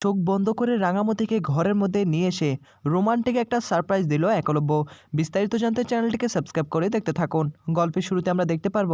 চোখ বন্ধ করে রাঙামতিকে ঘরের মধ্যে নিয়ে এসে রোমান্টিক একটা সারপ্রাইজ দিল একলব্য। বিস্তারিত জানতে চ্যানেলটিকে সাবস্ক্রাইব করে দেখতে থাকুন। গল্পের শুরুতে আমরা দেখতে পারব,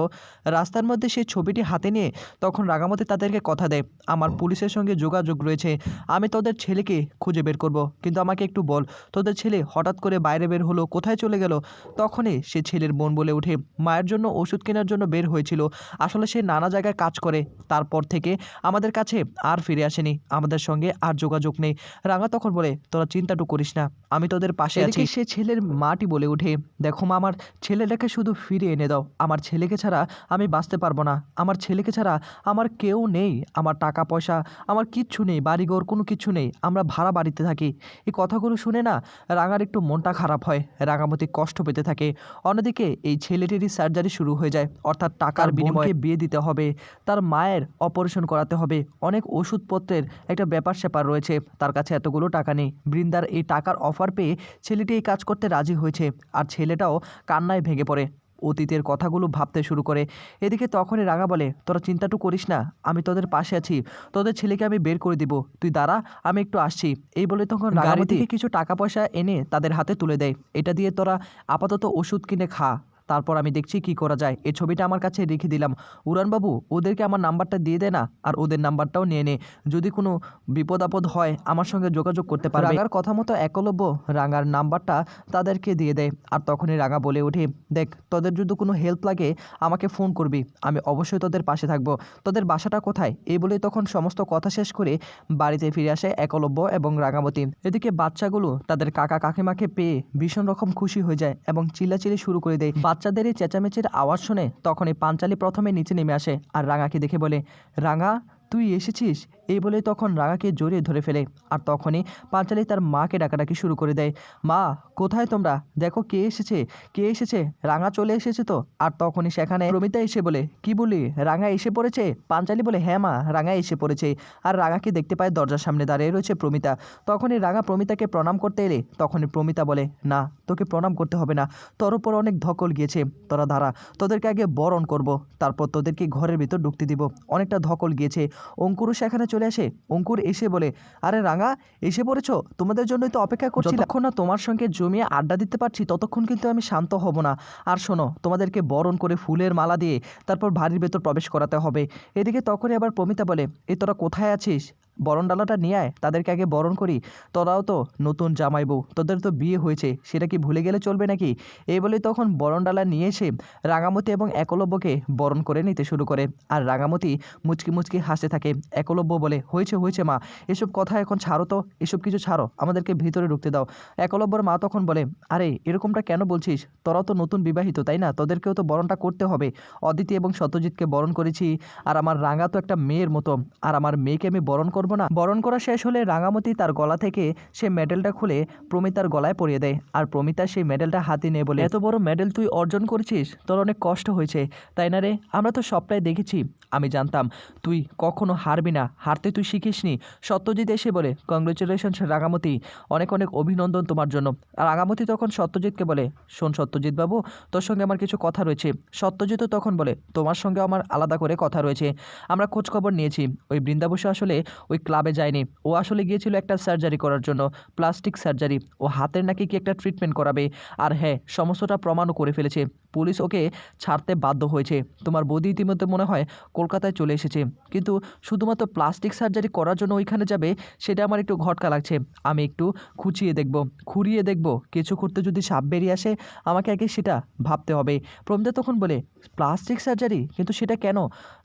রাস্তার মধ্যে সেই ছবিটি হাতে নিয়ে তখন রাঙামতি তাদেরকে কথা দেয়, আমার পুলিশের সঙ্গে যোগাযোগ রয়েছে, আমি তোদের ছেলেকে খুঁজে বের করব, কিন্তু আমাকে একটু বল, তোদের ছেলে হঠাৎ করে বাইরে বের হলো, কোথায় চলে গেল? তখনই সে ছেলের বোন বলে ওঠে, মায়ের জন্য ওষুধ কেনার জন্য বের হয়েছিল, আসলে সে নানা জায়গায় কাজ করে, তারপর থেকে আমাদের কাছে আর ফিরে আসেনি, আমাদের সঙ্গে আর যোগাযোগ নেই। রাঙা তখন বলে তোরা চিন্তাটু করিস না আমি তোদের পাশে আছি। সে ছেলের মাটি বলে ওঠে দেখো মা আমার ছেলেটাকে শুধু ফিরে এনে দাও। আমার ছেলেকে ছাড়া আমি বাঁচতে পারব না। আমার ছেলেকে ছাড়া আমার কেউ নেই আমার টাকা পয়সা আমার কিচ্ছু নেই বাড়িঘর কোনো কিছু নেই। আমরা ভাড়া বাড়িতে থাকি। এই কথাগুলো শুনে না রাঙার একটু মনটা খারাপ হয়। রাঙামতি কষ্ট পেতে থাকে। অন্যদিকে এই ছেলেটিরই সার্জারি শুরু হয়ে যায়। অর্থাৎ টাকার বিনিময়ে বিয়ে দিতে হবে। তার মায়ের অপারেশন করাতে হবে। অনেক ওষুধপত্রের একটা ব্যাপার স্যাপার রয়েছে। তার কাছে এতগুলো টাকা নেই। বৃন্দার এই টাকার অফার পেয়ে ছেলেটি এই কাজ করতে রাজি হয়েছে আর ছেলেটাও কান্নায় ভেঙে পড়ে। অতীতের কথাগুলো ভাবতে শুরু করে। এদিকে তখনই রাগা বলে তোরা চিন্তাটু করিস না আমি তোদের পাশে আছি। তোদের ছেলেকে আমি বের করে দিব। তুই দাঁড়া আমি একটু আসছি। এই বলে তখন থেকে কিছু টাকা পয়সা এনে তাদের হাতে তুলে দেয়। এটা দিয়ে তোরা আপাতত ওষুধ কিনে খা। তারপর আমি দেখছি কি করা যায়। এই ছবিটা আমার কাছে রেখে দিলাম। উড়ানবাবু, ওদেরকে আমার নাম্বারটা দিয়ে দে না, আর ওদের নাম্বারটাও নিয়ে নে। যদি কোনো বিপদ আপদ হয়, আমার সঙ্গে যোগাযোগ করতে পারবে। রাঙার কথা মতো একলব্য রাঙার নাম্বারটা তাদেরকে দিয়ে দেয় আর তখনই রাঙা বলে ওঠে, দেখ, তোদের যদি কোনো হেল্প লাগে, আমাকে ফোন করবি, আমি অবশ্যই তোদের পাশে থাকব। তোদের বাসাটা কোথায়? এই বলে তখন সমস্ত কথা শেষ করে বাড়িতে ফিরে আসে একলব্য এবং রাঙামতি। এদিকে বাচ্চাগুলো তাদের কাকা কাকিমাকে পেয়ে ভীষণ রকম খুশি হয়ে যায় এবং চিল্লাচিল্লি শুরু করে দেয়। বাচ্চাদের এই চেঁচামেচির আওয়াজ শুনে তখনই পাঞ্চালি প্রথমে নিচে নেমে আসে আর রাঙাকে দেখে বলে, রাঙা, তুই এসেছিস? এই বলে তখন রাঙাকে জড়িয়ে ধরে ফেলে। আর তখনই পাঞ্চালি তার মাকে ডাকাডাকি শুরু করে দেয়। মা, কোথায় তোমরা? দেখো কে এসেছে কে এসেছে? রাঙা চলে এসেছে তো? আর তখনই সেখানে প্রমিতা এসে বলে, কি বলি রাঙা এসে পড়েছে? পাঞ্চালি বলে হ্যাঁ মা, রাঙা এসে পড়েছে। আর রাঙাকে দেখতে পায় দরজার সামনে দাঁড়িয়ে রয়েছে প্রমিতা। তখনই রাঙা প্রমিতাকে প্রণাম করতে এলে তখনই প্রমিতা বলে, না, তোকে প্রণাম করতে হবে না। তোর উপর অনেক ধকল গিয়েছে। তোরা ধারা তোদেরকে আগে বরণ করব। তারপর তোদেরকে ঘরের ভিতর ঢুকতে দিব। অনেকটা ধকল গিয়েছে। অঙ্কুরও সেখানে চলে আসে? অঙ্কুর এসে বলে, আরে রাঙা, এসে পড়েছো? তোমাদের জন্যই তো অপেক্ষা করছি যতক্ষণ না তোমার সঙ্গে জমিয়ে আড্ডা দিতে পারছি, ততক্ষণ কিন্তু আমি শান্ত হব না। আর শোনো, তোমাদেরকে বরণ করে ফুলের মালা দিয়ে তারপর বাড়ির ভেতর প্রবেশ করাতে হবে। এদিকে তখনই আবার প্রমিতা বলে, এ তোরা কোথায় আছিস? বরণ ডালাটা নিয়ে আয়, তাদেরকে আগে বরণ করি। তোরাও তো নতুন জামাই বউ, তোদের তো বিয়ে হয়েছে, সেটা কি ভুলে গেলে চলবে নাকি? এই বলে তখন বরণ ডালা নিয়ে এসে রাঙামতি এবং একলব্যকে বরণ করে নিতে শুরু করে। আর রাঙামতি মুচকি মুচকি হাসতে থাকে, একলব্য বলে, হয়েছে হয়েছে মা, এসব কথা এখন ছাড়ো তো, এসব কিছু ছাড়ো, আমাদেরকে ভিতরে ঢুকতে দাও। একলব্যর মা তখন বলে, আরে, এরকমটা কেন বলছিস? তোরাও তো নতুন বিবাহিত, তাই না? তোদেরকেও তো বরণটা করতে হবে। অদিতি এবং সত্যজিৎকে বরণ করেছি, আর আমার রাঙা তো একটা মেয়ের মতো, আর আমার মেয়েকে আমি বরণ করব না। বরণ করা শেষ হলে রাঙামতি তার গলা থেকে সে মেডেলটা খুলে প্রমিতার গলায় পরিয়ে দেয়। আর প্রমিতা সেই মেডেলটা হাতে নিয়ে বলে, এত বড় মেডেল তুই অর্জন করেছিস? তোর অনেক কষ্ট হয়েছে। তাই না রে? আমরা তো সবটাই দেখেছি। আমি জানতাম, তুই কখনো হারবি না। হারতে তুই শিখিসনি। সত্যজিৎ এসে বলে কংগ্রেচুলেশনস রাঙামতি। অনেক অনেক অভিনন্দন তোমার জন্য। আর রাঙামতি তখন সত্যজিৎকে বলে, শোন সত্যজিৎ বাবু, তোর সঙ্গে আমার কিছু কথা রয়েছে। সত্যজিৎও তখন বলে, তোমার সঙ্গে আমার আলাদা করে কথা রয়েছে। আমরা খোঁজখবর নিয়েছি। ওই বৃন্দাবসু আসলে ওই ক্লাবে যায়নি। ও আসলে গিয়েছিল একটা সার্জারি করার জন্য প্লাস্টিক সার্জারি ও হাতের নাকি কি একটা ট্রিটমেন্ট করাবে। আর হ্যাঁ সমস্তটা প্রমাণও করে ফেলেছে। পুলিশ ওকে ছাড়তে বাধ্য হয়েছে। তোমার বৌদি ইতিমধ্যে মনে হয় কলকাতায় চলে এসেছে। কিন্তু শুধুমাত্র প্লাস্টিক সার্জারি করার জন্য ওইখানে যাবে, সেটা আমার একটু ঘটকা লাগছে। আমি একটু খুঁচিয়ে দেখব খুঁড়িয়ে দেখব। কিছু করতে যদি সাপ বেরিয়ে আসে, আমাকে আগে সেটা ভাবতে হবে। প্রমদা তখন বলে প্লাস্টিক সার্জারি কিন্তু সেটা কেন?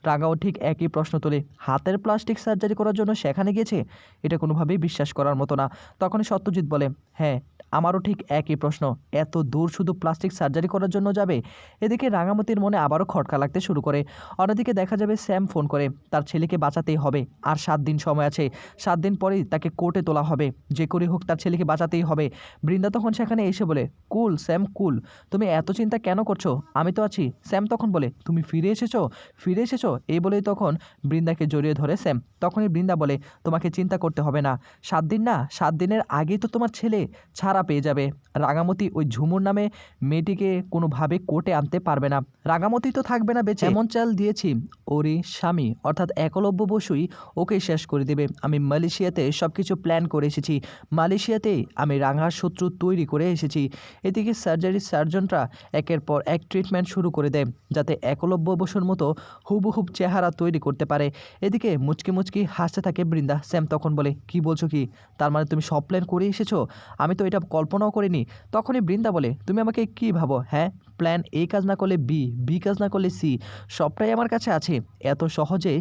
রাগাও ঠিক একই প্রশ্ন তোলে, হাতের প্লাস্টিক সার্জারি করার জন্য সেখানে গিয়েছে? এটা কোনোভাবেই বিশ্বাস করার মতো না। তখনই সত্যজিৎ বলে হ্যাঁ আমারও ঠিক একই প্রশ্ন। এত দূর শুধু প্লাস্টিক সার্জারি করার জন্য যাবে? এদিকে রাঙামতির মনে আবারও খটকা লাগতে শুরু করে। অন্যদিকে দেখা যাবে স্যাম ফোন করে। তার ছেলেকে বাঁচাতেই হবে। আর সাত দিন সময় আছে। সাত দিন পরেই তাকে কোর্টে তোলা হবে। যে করে হোক তার ছেলেকে বাঁচাতেই হবে। বৃন্দা তখন সেখানে এসে বলে, কুল, স্যাম, কুল, তুমি এত চিন্তা কেন করছ? আমি তো আছি। স্যাম তখন বলে, তুমি ফিরে এসেছ? ফিরে এসেছ? এই বলেই তখন বৃন্দাকে জড়িয়ে ধরে স্যাম। তখনই বৃন্দা বলে, তোমাকে চিন্তা করতে হবে না। সাত দিন না, সাত দিনের আগেই তো তোমার ছেলে ছাড়া পেয়ে যাবে। রাঙামতি ওই ঝুমুর নামে মেয়েটিকে কোনোভাবে কোর্টে আনতে পারবে না। রাঙামতি তো থাকবে না বেঁচে। এমন চাল দিয়েছি ওরই স্বামী, অর্থাৎ একলব্য বসুই ওকে শেষ করে দেবে। আমি মালয়েশিয়াতে সব কিছু প্ল্যান করে এসেছি। মালয়েশিয়াতে আমি রাঙার শত্রু তৈরি করে এসেছি। এদিকে সার্জারি সার্জনরা একের পর এক ট্রিটমেন্ট শুরু করে দেয়, যাতে একলব্য বসুর মতো হুবহুব চেহারা তৈরি করতে পারে। এদিকে মুচকি মুচকি হাসতে থাকে বৃন্দা। স্যাম তখন বলে, কি বলছো কি? তার মানে তুমি সব প্ল্যান করে এসেছ? আমি তো এটা কল্পনাও করিনি। তখনই বৃন্দা বলে তুমি আমাকে কি ভাবো হ্যাঁ? প্ল্যান এ কাজ না করলে বি বি কাজ না করলে সি সবটাই আমার কাছে আছে। এত সহজে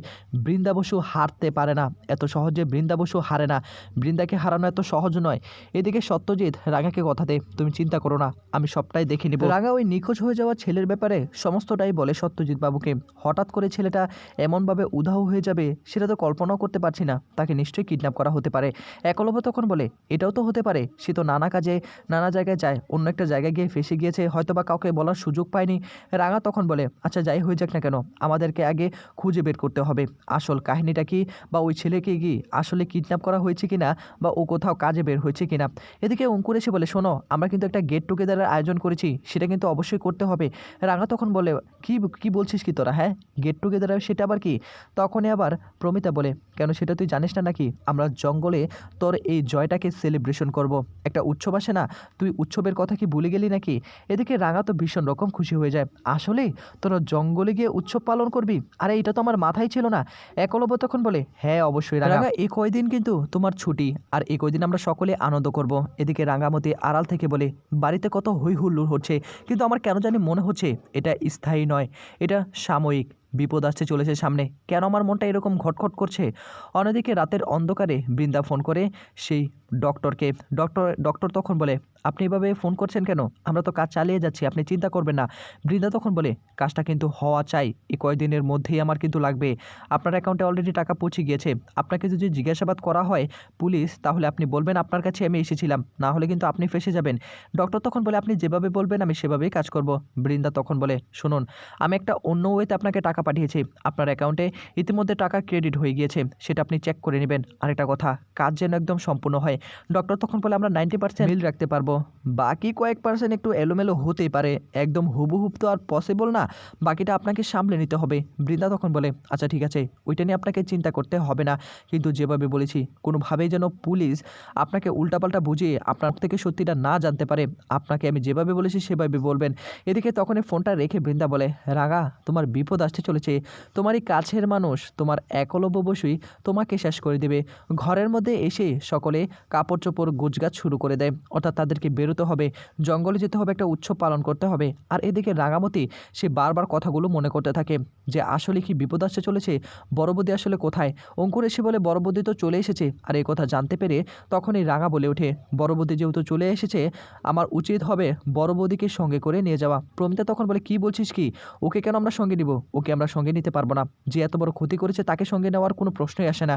বৃন্দা বসু হারতে পারে না, এত সহজে বৃন্দা বসু হারে না। বৃন্দাকে হারানো এত সহজ নয়। এদিকে সত্যজিৎ রাঙাকে কথা দে তুমি চিন্তা করো না, আমি সবটাই দেখে নিব। রাঙা ওই নিখোঁজ হয়ে যাওয়া ছেলের ব্যাপারে সমস্তটাই বলে সত্যজিৎ বাবুকে। হঠাৎ করে ছেলেটা এমনভাবে উধাও হয়ে যাবে, সেটা তো কল্পনাও করতে পারছি না। তাকে নিশ্চয়ই কিডন্যাপ করা হতে পারে। একলব্য তখন বলে, এটাও তো হতে পারে, সে তো নানা কাজে, নানা জায়গায় যায়, অন্য একটা জায়গায় গিয়ে ফেসে গিয়েছে হয়তো বা কাউকে বলার সুযোগ পায়নি। রাঙা তখন বলে আচ্ছা যাই হয়ে যাক না কেন? আমাদেরকে আগে খুঁজে বের করতে হবে। আসল কাহিনীটা কি? বা ওই ছেলেকে কি আসলে কিডন্যাপ করা হয়েছে কিনা? বা ও কোথাও কাজে বের হয়েছে কি না এদিকে অঙ্কুর এসে বলে, শোনো, আমরা কিন্তু একটা গেট টুগেদারের আয়োজন করেছি। সেটা কিন্তু অবশ্যই করতে হবে। রাঙা তখন বলে, কি কি বলছিস কি তোরা হ্যাঁ? গেট টুগেদার সেটা আবার কি? তখনই আবার প্রমিতা বলে, কেন সেটা তুই জানিস না নাকি? আমরা জঙ্গলে তোর এই জয়টাকে সেলিব্রেশন করব। একটা উৎসব আসে না? তুই উৎসবের কথা কি ভুলে গেলি নাকি? এদিকে রাঙা তো ভীষণ রকম খুশি হয়ে যায়। আসলে তোরা জঙ্গলে গিয়ে উৎসব পালন করবি? আরে, এটা তো আমার মাথায় ছিল না। একলব্য তখন বলে হ্যাঁ অবশ্যই, রাঙা। এই কয়দিন কিন্তু তোমার ছুটি, আর এই কয়দিন আমরা সকলে আনন্দ করব। এদিকে রাঙামতি আড়াল থেকে বলে, বাড়িতে কত হই হুল্লোড় হচ্ছে, কিন্তু আমার কেন জানি মনে হচ্ছে এটা স্থায়ী নয়, এটা সাময়িক। বিপদ আসতে চলেছে সামনে। কেন আমার মনটা এরকম ঘটঘট করছে? অন্যদিকে রাতের অন্ধকারে বৃন্দা ফোন করে সেই ডক্টরকে। ডক্টর ডক্টর তখন বলে আপনি এভাবে ফোন করছেন কেন? আমরা তো কাজ চালিয়ে যাচ্ছি, আপনি চিন্তা করবেন না। বৃন্দা তখন বলে, কাজটা কিন্তু হওয়া চাই। এই কয়দিনের মধ্যেই আমার কিন্তু লাগবে। আপনার অ্যাকাউন্টে অলরেডি টাকা পৌঁছে গিয়েছে। আপনাকে যদি জিজ্ঞাসাবাদ করা হয় পুলিশ, তাহলে আপনি বলবেন, আপনার কাছে আমি এসেছিলাম। না হলে কিন্তু আপনি ফেসে যাবেন। ডক্টর তখন বলে, আপনি যেভাবে বলবেন, আমি সেভাবেই কাজ করব। বৃন্দা তখন বলে, শুনুন, আমি একটা অন্য ওয়েতে আপনাকে টাকা পাঠিয়েছি। আপনার অ্যাকাউন্টে ইতিমধ্যে টাকা ক্রেডিট হয়ে গিয়েছে। সেটা আপনি চেক করে নেবেন। আরেকটা কথা, কাজ যেন একদম সম্পূর্ণ হয়। ডক্টর তখন বলে, আমরা নাইনটি পার্সেন্ট রাখতে পারব বাকি কয়েক পার্সেন্ট একটু এলোমেলো হতেই পারে। একদম হুবহুব তো আর পসিবল না। বাকিটা আপনাকে সামলে নিতে হবে। বৃন্দা তখন বলে আচ্ছা ঠিক আছে। ওইটা নিয়ে আপনাকে চিন্তা করতে হবে না। কিন্তু যেভাবে বলেছি, কোনোভাবেই যেন পুলিশ আপনাকে উল্টাপাল্টা বুঝিয়ে আপনার থেকে সত্যিটা না জানতে পারে। আপনাকে আমি যেভাবে বলেছি, সেভাবে বলবেন। এদিকে তখনই ফোনটা রেখে বৃন্দা বলে রাগা তোমার বিপদ আসতে চলেছে। তোমারই কাছের মানুষ, তোমার একলব্য বসুই তোমাকে শেষ করে দেবে। ঘরের মধ্যে এসে সকলে কাপড় চোপড় গুজগাছ শুরু করে দেয়। অর্থাৎ তাদেরকে বেরোতে হবে, জঙ্গলে যেতে হবে, একটা উৎসব পালন করতে হবে। আর এদিকে রাঙামতি, সে বারবার কথাগুলো মনে করতে থাকে যে, আসলে কি বিপদ আসতে চলেছে? বড়বদি আসলে কোথায়? অঙ্কুর এসে বলে, বড়বদি তো চলে এসেছে। আর এই কথা জানতে পেরে তখনই রাঙা বলে ওঠে, বড়বদি যেহেতু চলে এসেছে, আমার উচিত হবে বড়বদিকে সঙ্গে করে নিয়ে যাওয়া। প্রমিতা তখন বলে, কি বলছিস কি? ওকে কেন আমরা সঙ্গে নিব? ওকে আমরা সঙ্গে নিতে পারব না। যে এত বড় ক্ষতি করেছে তাকে সঙ্গে নেওয়ার কোনো প্রশ্নই আসে না।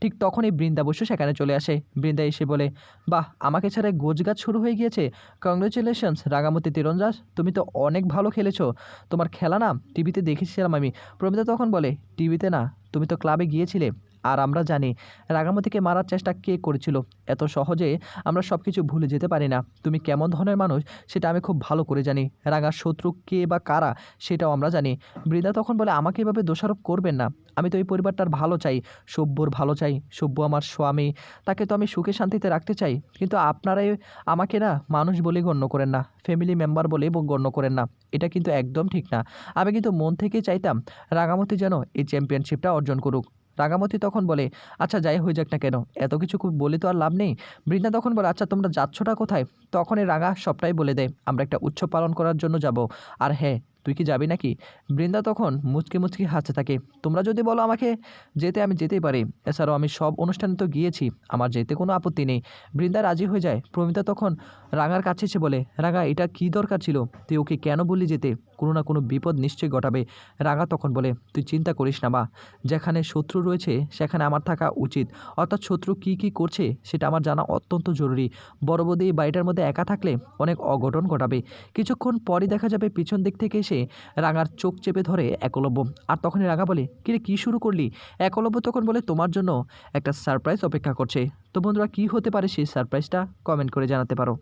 ঠিক তখনই বৃন্দা বসু সেখানে চলে আসে। বৃন্দা এসে বলে, বাহ, আমাকে ছাড়া গোজগাছ শুরু হয়ে গিয়েছে। কংগ্রেচুলেশনস রাগামতি তীরঞ্জাস তুমি তো অনেক ভালো খেলেছো। তোমার খেলা না টিভিতে দেখেছিলাম আমি। প্রমিতা তখন বলে টিভিতে না, তুমি তো ক্লাবে গিয়েছিলে। আর আমরা জানি রাগামতিকে মারার চেষ্টা কে করেছিল? এত সহজে আমরা সব কিছু ভুলে যেতে পারি না। তুমি কেমন ধরনের মানুষ সেটা আমি খুব ভালো করে জানি। রাগার শত্রু কে বা কারা সেটাও আমরা জানি। বৃন্দা তখন বলে, আমাকে এভাবে দোষারোপ করবেন না। আমি তো এই পরিবারটার ভালো চাই সভ্যর ভালো চাই। সভ্য আমার স্বামী। তাকে তো আমি সুখে শান্তিতে রাখতে চাই। কিন্তু আপনারাই আমাকে না মানুষ বলে গণ্য করেন না। ফ্যামিলি মেম্বার বলে গণ্য করেন না। এটা কিন্তু একদম ঠিক না। আমি কিন্তু মন থেকে চাইতাম রাগামতি যেন এই চ্যাম্পিয়নশিপটা অর্জন করুক। রাগামতি তখন বলে আচ্ছা যাই হয়ে যাক না কেন? এত কিছু বলে তো আর লাভ নেই। বৃন্দা তখন বলে আচ্ছা তোমরা যাচ্ছটা কোথায়? তখন তখনই রাঙা সবটাই বলে দেয়, আমরা একটা উৎসব পালন করার জন্য যাব। আর হ্যাঁ তুই কি যাবি নাকি? বৃন্দা তখন মুচকি মুচকি হাসতে থাকে। তোমরা যদি বলো আমাকে, যেতে আমি যেতেই পারি। এছাড়াও আমি সব অনুষ্ঠানে তো গিয়েছি, আমার যেতে কোনো আপত্তি নেই। বৃন্দা রাজি হয়ে যায়। প্রমিতা তখন রাঙার কাছে এসে বলে, রাঙা, এটা কি দরকার ছিল? তুই ওকে কেন বললি যেতে? কোনো না কোনো বিপদ নিশ্চয়ই ঘটাবে। রাঙা তখন বলে, তুই চিন্তা করিস না বা যেখানে শত্রু রয়েছে, সেখানে আমার থাকা উচিত। অর্থাৎ শত্রু কি কি করছে, সেটা আমার জানা অত্যন্ত জরুরি। বড় বৌদি বাড়িটার মধ্যে একা থাকলে অনেক অঘটন ঘটাবে। কিছুক্ষণ পরই দেখা যাবে পিছন দিক থেকে এসে বলে রাঙার চোখ চেপে ধরে একলব্য। আর তখনই রাঙা বলে কিরে কি শুরু করলি? একলব্য তখন বলে, তোমার জন্য একটা সারপ্রাইজ অপেক্ষা করছে। তো বন্ধুরা, কি হতে পারে সেই সারপ্রাইজটা? কমেন্ট করে জানাতে পারো।